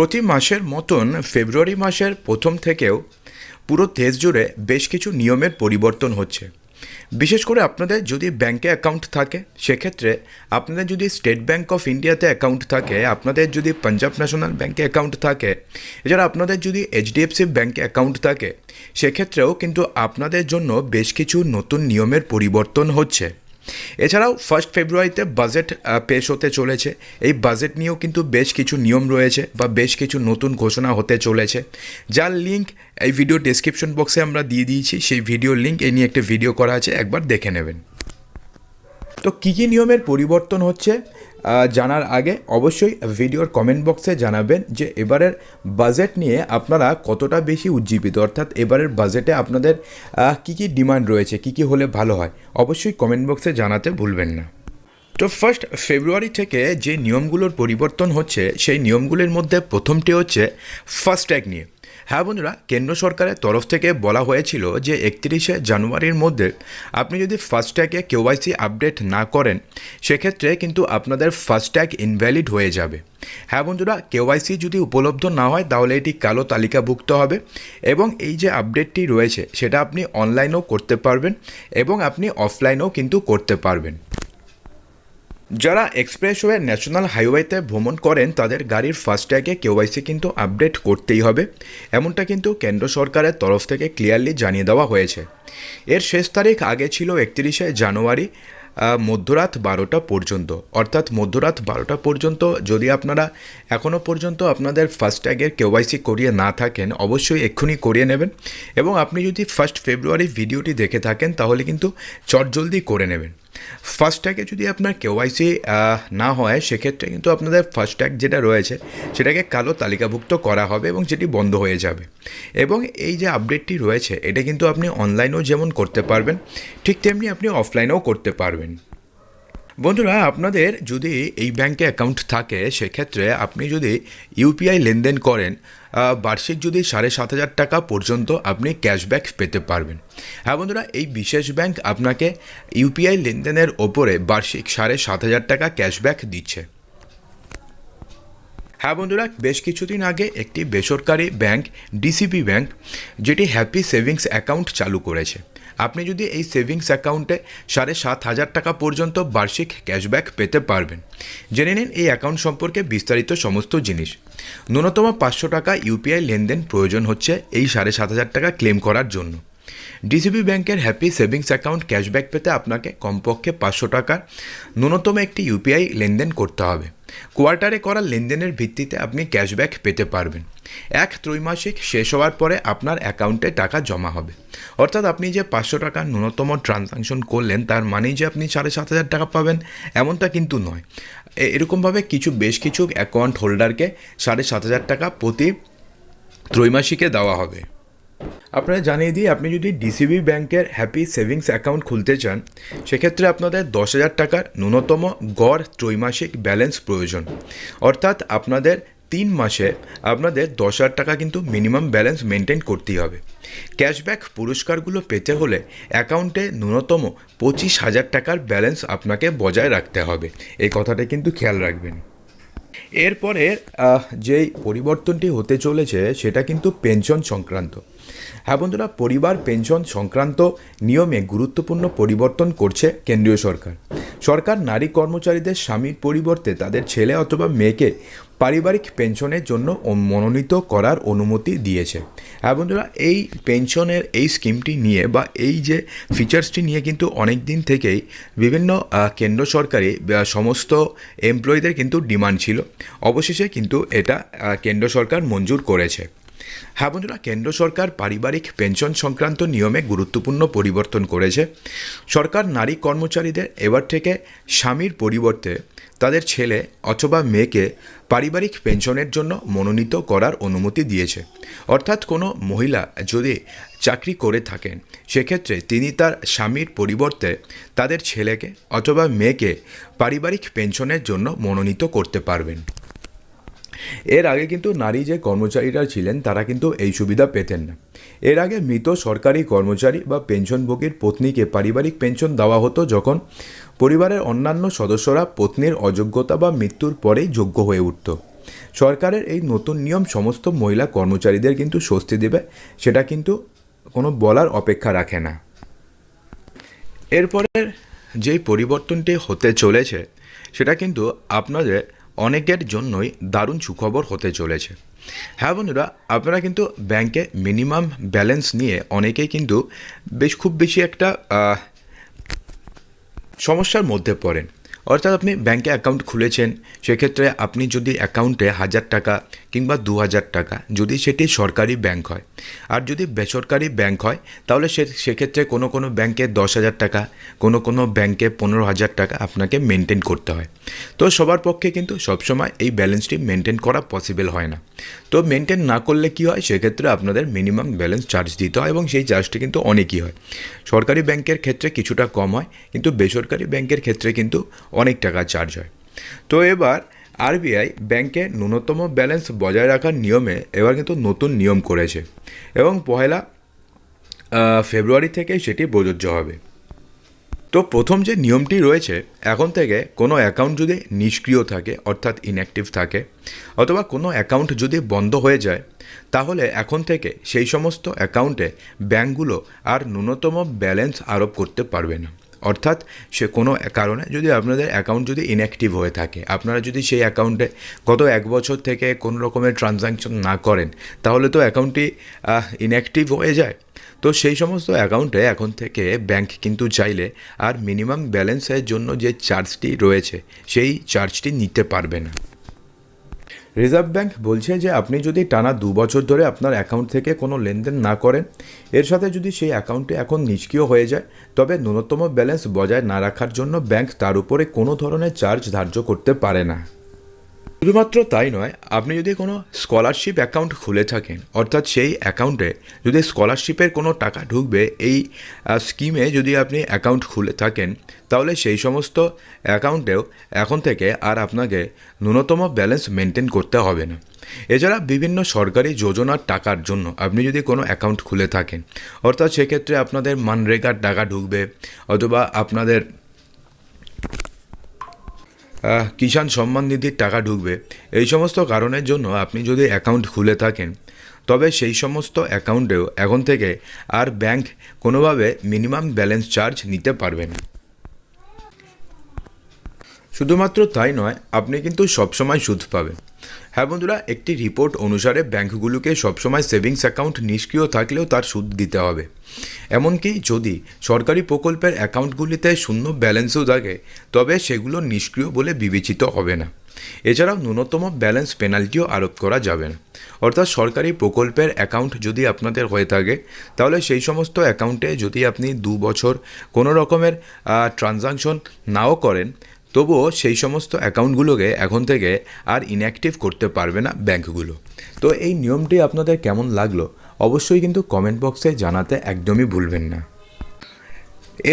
প্রতি মাসের মতন ফেব্রুয়ারি মাসের প্রথম থেকেও পুরো দেশ জুড়ে বেশ কিছু নিয়মের পরিবর্তন হচ্ছে। বিশেষ করে আপনাদের যদি ব্যাংকে অ্যাকাউন্ট থাকে, সেক্ষেত্রে আপনাদের যদি স্টেট ব্যাংক অফ ইন্ডিয়াতে অ্যাকাউন্ট থাকে, আপনাদের যদি পাঞ্জাব ন্যাশনাল ব্যাংকে অ্যাকাউন্ট থাকে, এছাড়া আপনাদের যদি এইচডিএফসি ব্যাংকে অ্যাকাউন্ট থাকে, সেক্ষেত্রেও কিন্তু আপনাদের জন্য বেশ কিছু নতুন নিয়মের পরিবর্তন হচ্ছে। এছাড়াও ফার্স্ট ফেব্রুয়ারিতে বাজেট পেশ হতে চলেছে। এই বাজেট নিয়েও কিন্তু বেশ কিছু নিয়ম রয়েছে বা বেশ কিছু নতুন ঘোষণা হতে চলেছে। যার লিঙ্ক এই ভিডিও ডিসক্রিপশন বক্সে আমরা দিয়ে দিয়েছি। সেই ভিডিও লিঙ্ক এ নিয়ে একটা ভিডিও করা আছে, একবার দেখে নেবেন। তো কী কী নিয়মের পরিবর্তন হচ্ছে জানার আগে অবশ্যই ভিডিওর কমেন্ট বক্সে জানাবেন যে এবারের বাজেট নিয়ে আপনারা কতটা বেশি উজ্জীবিত। অর্থাৎ এবারের বাজেটে আপনাদের কী কী ডিমান্ড রয়েছে, কী কী হলে ভালো হয়, অবশ্যই কমেন্ট বক্সে জানাতে ভুলবেন না। তো ফার্স্ট ফেব্রুয়ারি থেকে যে নিয়মগুলোর পরিবর্তন হচ্ছে, সেই নিয়মগুলির মধ্যে প্রথমটি হচ্ছে ফাস্ট্যাগ নিয়ে। হ্যাঁ বন্ধুরা, কেন্দ্র সরকারের তরফ থেকে বলা হয়েছিল যে একত্রিশে জানুয়ারির মধ্যে আপনি যদি ফাস্ট্যাগে কেওয়াইসি আপডেট না করেন, সেক্ষেত্রে কিন্তু আপনাদের ফাস্ট্যাগ ইনভ্যালিড হয়ে যাবে। হ্যাঁ বন্ধুরা কেওয়াইসি যদি উপলব্ধ না হয়, তাহলে এটি কালো তালিকাভুক্ত হবে এবং এই যে আপডেটটি রয়েছে, সেটা আপনি অনলাইনেও করতে পারবেন এবং আপনি অফলাইনেও কিন্তু করতে পারবেন। যারা এক্সপ্রেসওয়ে ন্যাশনাল হাইওয়েতে ভ্রমণ করেন, তাদের গাড়ির ফাস্ট্যাগে কেওয়াইসি কিন্তু আপডেট করতেই হবে। এমনটা কিন্তু কেন্দ্র সরকারের তরফ থেকে ক্লিয়ারলি জানিয়ে দেওয়া হয়েছে। এর শেষ তারিখ আগে ছিল একত্রিশে জানুয়ারি মধ্যরাত বারোটা পর্যন্ত। অর্থাৎ মধ্যরাত বারোটা পর্যন্ত যদি আপনারা এখনও পর্যন্ত আপনাদের ফাস্ট্যাগের কেওয়াইসি করিয়ে না থাকেন, অবশ্যই এক্ষুনি করিয়ে নেবেন এবং আপনি যদি ফার্স্ট ফেব্রুয়ারি ভিডিওটি দেখে থাকেন, তাহলে কিন্তু চটজলদি করে নেবেন। ফাস্ট্যাগে যদি আপনার কেওয়াইসি না হয়, সেক্ষেত্রে কিন্তু আপনাদের ফার্স্ট ফাস্ট্যাগ যেটা রয়েছে, সেটাকে কালো তালিকাভুক্ত করা হবে এবং যেটি বন্ধ হয়ে যাবে। এবং এই যে আপডেটটি রয়েছে, এটা কিন্তু আপনি অনলাইনেও যেমন করতে পারবেন, ঠিক তেমনি আপনি অফলাইনেও করতে পারবেন। বন্ধুরা, আপনাদের যদি এই ব্যাংকে অ্যাকাউন্ট থাকে, সেক্ষেত্রে আপনি যদি ইউপিআই লেনদেন করেন বার্ষিক যদি সাড়ে সাত হাজার টাকা পর্যন্ত আপনি ক্যাশব্যাক পেতে পারবেন। হ্যাঁ বন্ধুরা, এই বিশেষ ব্যাংক আপনাকে ইউপিআই লেনদেনের ওপরে বার্ষিক সাড়ে সাত হাজার টাকা ক্যাশব্যাক দিচ্ছে। হ্যাঁ বন্ধুরা, বেশ কিছুদিন আগে একটি বেসরকারি ব্যাংক ডিসিপি ব্যাংক, যেটি হ্যাপি সেভিংস অ্যাকাউন্ট চালু করেছে। আপনি যদি এই সেভিংস অ্যাকাউন্টে সাড়ে সাত হাজার টাকা পর্যন্ত বার্ষিক ক্যাশব্যাক পেতে পারবেন। জেনে নিন এই অ্যাকাউন্ট সম্পর্কে বিস্তারিত সমস্ত জিনিস। ন্যূনতম পাঁচশো টাকা ইউপিআই লেনদেন প্রয়োজন হচ্ছে এই সাড়ে সাত হাজার টাকা ক্লেম করার জন্য। ডিসিবি ব্যাংকের হ্যাপি সেভিংস অ্যাকাউন্ট ক্যাশব্যাক পেতে আপনাকে কমপক্ষে পাঁচশো টাকার ন্যূনতম একটি ইউপিআই লেনদেন করতে হবে। কোয়ার্টারে করা লেনদেনের ভিত্তিতে আপনি ক্যাশব্যাক পেতে পারবেন। এক ত্রৈমাসিক শেষ হওয়ার পরে আপনার অ্যাকাউন্টে টাকা জমা হবে। অর্থাৎ আপনি যে পাঁচশো টাকার ন্যূনতম ট্রানজাকশন করলেন, তার মানেই যে আপনি সাড়ে সাত হাজার টাকা পাবেন, এমনটা কিন্তু নয়। এরকমভাবে কিছু, বেশ কিছু অ্যাকাউন্ট হোল্ডারকে সাড়ে সাত হাজার টাকা প্রতি ত্রৈমাসিকে দেওয়া হবে। আপনারা জানিয়ে দিই, আপনি যদি ডিসিবি ব্যাংকের হ্যাপি সেভিংস অ্যাকাউন্ট খুলতে চান, সেক্ষেত্রে আপনাদের দশ হাজার টাকার ন্যূনতম গড় ত্রৈমাসিক ব্যালেন্স প্রয়োজন। অর্থাৎ আপনাদের তিন মাসে আপনাদের দশ হাজার টাকা কিন্তু মিনিমাম ব্যালেন্স মেনটেন করতেই হবে। ক্যাশব্যাক পুরস্কারগুলো পেতে হলে অ্যাকাউন্টে ন্যূনতম পঁচিশ হাজার টাকার ব্যালেন্স আপনাকে বজায় রাখতে হবে। এই কথাটা কিন্তু খেয়াল রাখবেন। এরপরে যেই পরিবর্তনটি হতে চলেছে, সেটা কিন্তু পেনশন সংক্রান্ত। হ্যাঁ বন্ধুরা, পরিবার, পেনশন সংক্রান্ত নিয়মে গুরুত্বপূর্ণ পরিবর্তন করছে কেন্দ্রীয় সরকার। সরকার নারী কর্মচারীদের স্বামীর পরিবর্তে তাদের ছেলে অথবা মেয়েকে পারিবারিক পেনশনের জন্য মনোনীত করার অনুমতি দিয়েছে। হ্যাঁ বন্ধুরা, এই পেনশনের এই স্কিমটি নিয়ে বা এই যে ফিচার্সটি নিয়ে কিন্তু অনেক দিন থেকেই বিভিন্ন কেন্দ্র সরকারি সমস্ত এমপ্লয়ীদের কিন্তু ডিমান্ড ছিল। অবশেষে কিন্তু এটা কেন্দ্র সরকার মঞ্জুর করেছে। হ্যাঁ বন্ধুরা, কেন্দ্র সরকার পারিবারিক পেনশন সংক্রান্ত নিয়মে গুরুত্বপূর্ণ পরিবর্তন করেছে। সরকার নারী কর্মচারীদের এবার থেকে স্বামীর পরিবর্তে তাদের ছেলে অথবা মেয়েকে পারিবারিক পেনশনের জন্য মনোনীত করার অনুমতি দিয়েছে। অর্থাৎ কোনো মহিলা যদি চাকরি করে থাকেন, সেক্ষেত্রে তিনি তার স্বামীর পরিবর্তে তাদের ছেলেকে অথবা মেয়েকে পারিবারিক পেনশনের জন্য মনোনীত করতে পারবেন। এর আগে কিন্তু নারী যে কর্মচারীরা ছিলেন, তারা কিন্তু এই সুবিধা পেতেন না। এর আগে মৃত সরকারি কর্মচারী বা পেনশনভোগীর পত্নীকে পারিবারিক পেনশন দেওয়া হতো যখন পরিবারের অন্যান্য সদস্যরা পত্নীর অযোগ্যতা বা মৃত্যুর পরেই যোগ্য হয়ে উঠত। সরকারের এই নতুন নিয়ম সমস্ত মহিলা কর্মচারীদের কিন্তু স্বস্তি দেবে, সেটা কিন্তু কোনো বলার অপেক্ষা রাখে না। এরপরের যেই পরিবর্তনটি হতে চলেছে, সেটা কিন্তু আপনাদের অনেকের জন্যই দারুণ সুখবর হতে চলেছে। হ্যাঁ বন্ধুরা, আপনারা কিন্তু ব্যাংকে মিনিমাম ব্যালেন্স নিয়ে অনেকেই কিন্তু বেশ খুব বেশি একটা সমস্যার মধ্যে পড়েন। অর্থাৎ আপনি ব্যাংকে অ্যাকাউন্ট খুলেছেন, সেক্ষেত্রে আপনি যদি অ্যাকাউন্টে হাজার টাকা কিংবা দু হাজার টাকা যদি সেটি সরকারি ব্যাংক হয়, আর যদি বেসরকারি ব্যাংক হয়, তাহলে সে, সেক্ষেত্রে কোনো কোনো ব্যাংকে দশ হাজার টাকা, কোনো কোনো ব্যাংকে পনেরো হাজার টাকা আপনাকে মেনটেন করতে হয়। তো সবার পক্ষে কিন্তু সবসময় এই ব্যালেন্সটি মেনটেন করা পসিবল হয় না। তো মেনটেন না করলে কি হয়? সেক্ষেত্রে আপনাদের মিনিমাম ব্যালেন্স চার্জ দিতে হয় এবং সেই চার্জটি কিন্তু অনেকই হয়। সরকারি ব্যাংকের ক্ষেত্রে কিছুটা কম হয়, কিন্তু বেসরকারি ব্যাংকের ক্ষেত্রে কিন্তু অনেক টাকা চার্জ হয়। তো এবার আরবিআই ব্যাংকে ন্যূনতম ব্যালেন্স বজায় রাখার নিয়মে এবার কিন্তু নতুন নিয়ম করেছে এবং পহেলা ফেব্রুয়ারি থেকে সেটি প্রযোজ্য হবে। তো প্রথম যে নিয়মটি রয়েছে, এখন থেকে কোনো অ্যাকাউন্ট যদি নিষ্ক্রিয় থাকে, অর্থাৎ ইনঅ্যাক্টিভ থাকে, অথবা কোনো অ্যাকাউন্ট যদি বন্ধ হয়ে যায়, তাহলে এখন থেকে সেই সমস্ত অ্যাকাউন্টে ব্যাঙ্কগুলো আর ন্যূনতম ব্যালেন্স আরোপ করতে পারবে না। অর্থাৎ সে কোনো কারণে যদি আপনাদের অ্যাকাউন্ট যদি ইনঅ্যাক্টিভ হয়ে থাকে, আপনারা যদি সেই অ্যাকাউন্টে গত এক বছর থেকে কোনো রকমের ট্রানজ্যাকশন না করেন, তাহলে তো অ্যাকাউন্টটি ইনঅ্যাক্টিভ হয়ে যায়। তো সেই সমস্ত অ্যাকাউন্টে এখন থেকে ব্যাংক কিন্তু চাইলে আর মিনিমাম ব্যালেন্সের জন্য যে চার্জটি রয়েছে, সেই চার্জটি নিতে পারবে না। রিজার্ভ ব্যাংক বলছে যে আপনি যদি টানা দু বছর ধরে আপনার অ্যাকাউন্ট থেকে কোনো লেনদেন না করেন, এর সাথে যদি সেই অ্যাকাউন্টে এখন নিষ্ক্রিয় হয়ে যায়, তবে ন্যূনতম ব্যালেন্স বজায় না রাখার জন্য ব্যাংক তার উপরে কোনো ধরনের চার্জ ধার্য করতে পারে না। শুধুমাত্র তাই নয়, আপনি যদি কোনো স্কলারশিপ অ্যাকাউন্ট খুলে থাকেন, অর্থাৎ সেই অ্যাকাউন্টে যদি স্কলারশিপের কোনো টাকা ঢুকবে, এই স্কিমে যদি আপনি অ্যাকাউন্ট খুলে থাকেন, তাহলে সেই সমস্ত অ্যাকাউন্টেও এখন থেকে আর আপনাকে ন্যূনতম ব্যালেন্স মেনটেন করতে হবে না। এছাড়া বিভিন্ন সরকারি যোজনার টাকার জন্য আপনি যদি কোনো অ্যাকাউন্ট খুলে থাকেন, অর্থাৎ সেক্ষেত্রে আপনাদের মানরেগার টাকা ঢুকবে, অথবা আপনাদের কিষাণ সম্মান নিধির টাকা ঢুকবে। এই সমস্ত কারণের জন্য আপনি যদি অ্যাকাউন্ট খুলে থাকেন, তবে সেই সমস্ত অ্যাকাউন্টেও এখন থেকে আর ব্যাংক কোনোভাবে মিনিমাম ব্যালেন্স চার্জ নিতে পারবেন। শুধুমাত্র তাই নয়, আপনি কিন্তু সবসময় সুদ পাবেন। হ্যাঁ বন্ধুরা, একটি রিপোর্ট অনুসারে ব্যাংকগুলোকে সবসময় সেভিংস অ্যাকাউন্ট নিষ্ক্রিয় থাকলেও তার সুদ দিতে হবে। এমনকি যদি সরকারি প্রকল্পের অ্যাকাউন্টগুলিতে শূন্য ব্যালেন্সও থাকে, তবে সেগুলো নিষ্ক্রিয় বলে বিবেচিত হবে না। এছাড়াও ন্যূনতম ব্যালেন্স পেনাল্টিও আরোপ করা যাবে না। অর্থাৎ সরকারি প্রকল্পের অ্যাকাউন্ট যদি আপনাদের হয়ে থাকে, তাহলে সেই সমস্ত অ্যাকাউন্টে যদি আপনি দু বছর কোনো রকমের ট্রানজাকশন নাও করেন তবুও সেই সমস্ত অ্যাকাউন্টগুলোকে এখন থেকে আর ইনঅ্যাক্টিভ করতে পারবে না ব্যাঙ্কগুলো তো এই নিয়মটি আপনাদের কেমন লাগল অবশ্যই কিন্তু কমেন্ট বক্সে জানাতে একদমই ভুলবেন না।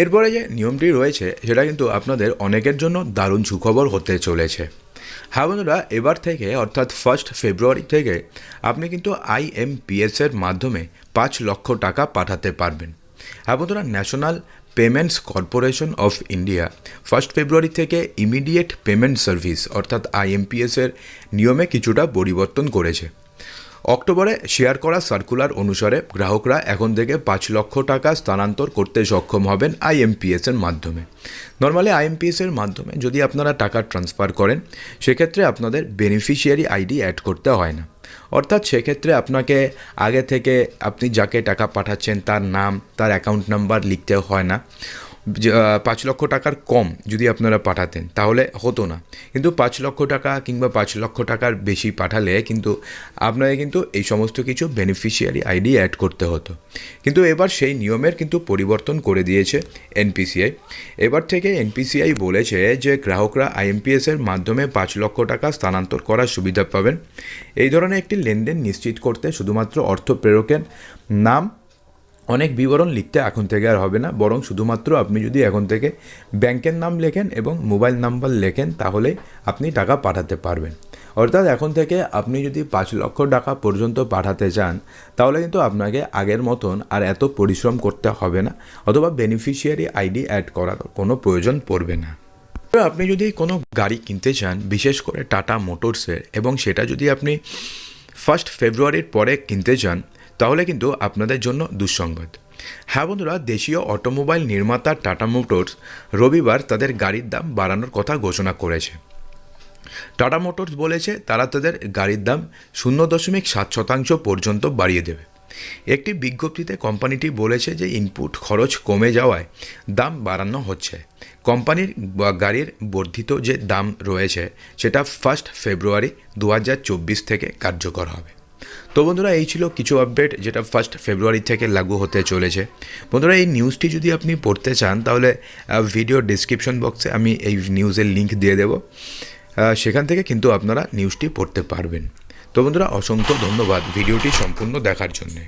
এরপরে যে নিয়মটি রয়েছে সেটা কিন্তু আপনাদের অনেকের জন্য দারুণ সুখবর হতে চলেছে। হ্যাঁ বন্ধুরা, এবার থেকে অর্থাৎ ফার্স্ট ফেব্রুয়ারি থেকে আপনি কিন্তু আইএমপিএসের মাধ্যমে পাঁচ লক্ষ টাকা পাঠাতে পারবেন। হ্যাঁ বন্ধুরা National Payments Corporation of India first ফেব্রুয়ারি থেকে ইমিডিয়েট পেমেন্ট সার্ভিস অর্থাৎ আইএমপিএসের নিয়মে কিছুটা পরিবর্তন করেছে। অক্টোবরে শেয়ার করা সার্কুলার অনুসারে গ্রাহকরা এখন থেকে পাঁচ লক্ষ টাকা স্থানান্তর করতে সক্ষম হবেন আইএমপিএস এর মাধ্যমে। নর্মালি আইএমপিএস এর মাধ্যমে যদি আপনারা টাকা ট্রান্সফার করেন, সেক্ষেত্রে আপনাদের বেনিফিশিয়ারি আইডি অ্যাড করতে হয় না। অর্থাৎ সেক্ষেত্রে আপনাকে আগে থেকে আপনি যাকে টাকা পাঠাচ্ছেন তার নাম, তার অ্যাকাউন্ট নাম্বার লিখতে হয় না। পাঁচ লক্ষ টাকার কম যদি আপনারা পাঠাতেন, তাহলে হতো না। কিন্তু পাঁচ লক্ষ টাকা কিংবা পাঁচ লক্ষ টাকার বেশি পাঠালে কিন্তু আপনাকে কিন্তু এই সমস্ত কিছু বেনিফিশিয়ারি আইডি অ্যাড করতে হতো। কিন্তু এবার সেই নিয়মের কিন্তু পরিবর্তন করে দিয়েছে এনপিসিআই এবার থেকে এনপিসিআই বলেছে যে, গ্রাহকরা আইএমপিএস এর মাধ্যমে পাঁচ লক্ষ টাকা স্থানান্তর করার সুবিধা পাবেন। এই ধরনের একটি লেনদেন নিশ্চিত করতে শুধুমাত্র অর্থ প্রেরকের নাম অনেক বিবরণ লিখতে এখন থেকে আর হবে না, বরং শুধুমাত্র আপনি যদি এখন থেকে ব্যাংকের নাম লেখেন এবং মোবাইল নাম্বার লেখেন, তাহলে আপনি টাকা পাঠাতে পারবেন। অর্থাৎ এখন থেকে আপনি যদি পাঁচ লক্ষ টাকা পর্যন্ত পাঠাতে চান, তাহলে কিন্তু আপনাকে আগের মতন আর এত পরিশ্রম করতে হবে না, অথবা বেনিফিশিয়ারি আইডি অ্যাড করার কোনো প্রয়োজন পড়বে না। আপনি যদি কোনো গাড়ি কিনতে চান, বিশেষ করে টাটা মোটরসের, এবং সেটা যদি আপনি ফার্স্ট ফেব্রুয়ারির পরে কিনতে চান তাহলে কিন্তু আপনাদের জন্য দুঃসংবাদ। হ্যাঁ বন্ধুরা, দেশীয় অটোমোবাইল নির্মাতা টাটা মোটরস রবিবার তাদের গাড়ির দাম বাড়ানোর কথা ঘোষণা করেছে। টাটা মোটরস বলেছে, তারা তাদের গাড়ির দাম শূন্য দশমিক সাত শতাংশ পর্যন্ত বাড়িয়ে দেবে। একটি বিজ্ঞপ্তিতে কোম্পানিটি বলেছে যে ইনপুট খরচ কমে যাওয়ায় দাম বাড়ানো হচ্ছে। কোম্পানির গাড়ির বর্ধিত যে দাম রয়েছে, সেটা ফার্স্ট ফেব্রুয়ারি দু হাজার চব্বিশ থেকে কার্যকর হবে। তো বন্ধুরা, এই ছিল কিছু আপডেট যেটা ফার্স্ট ফেব্রুয়ারি থেকে লাগু হতে চলেছে। বন্ধুরা, এই নিউজটি যদি আপনি পড়তে চান, তাহলে ভিডিও ডিসক্রিপশন বক্সে আমি এই নিউজের লিঙ্ক দিয়ে দেব। সেখান থেকে কিন্তু আপনারা নিউজটি পড়তে পারবেন। তো বন্ধুরা, অসংখ্য ধন্যবাদ ভিডিওটি সম্পূর্ণ দেখার জন্যে।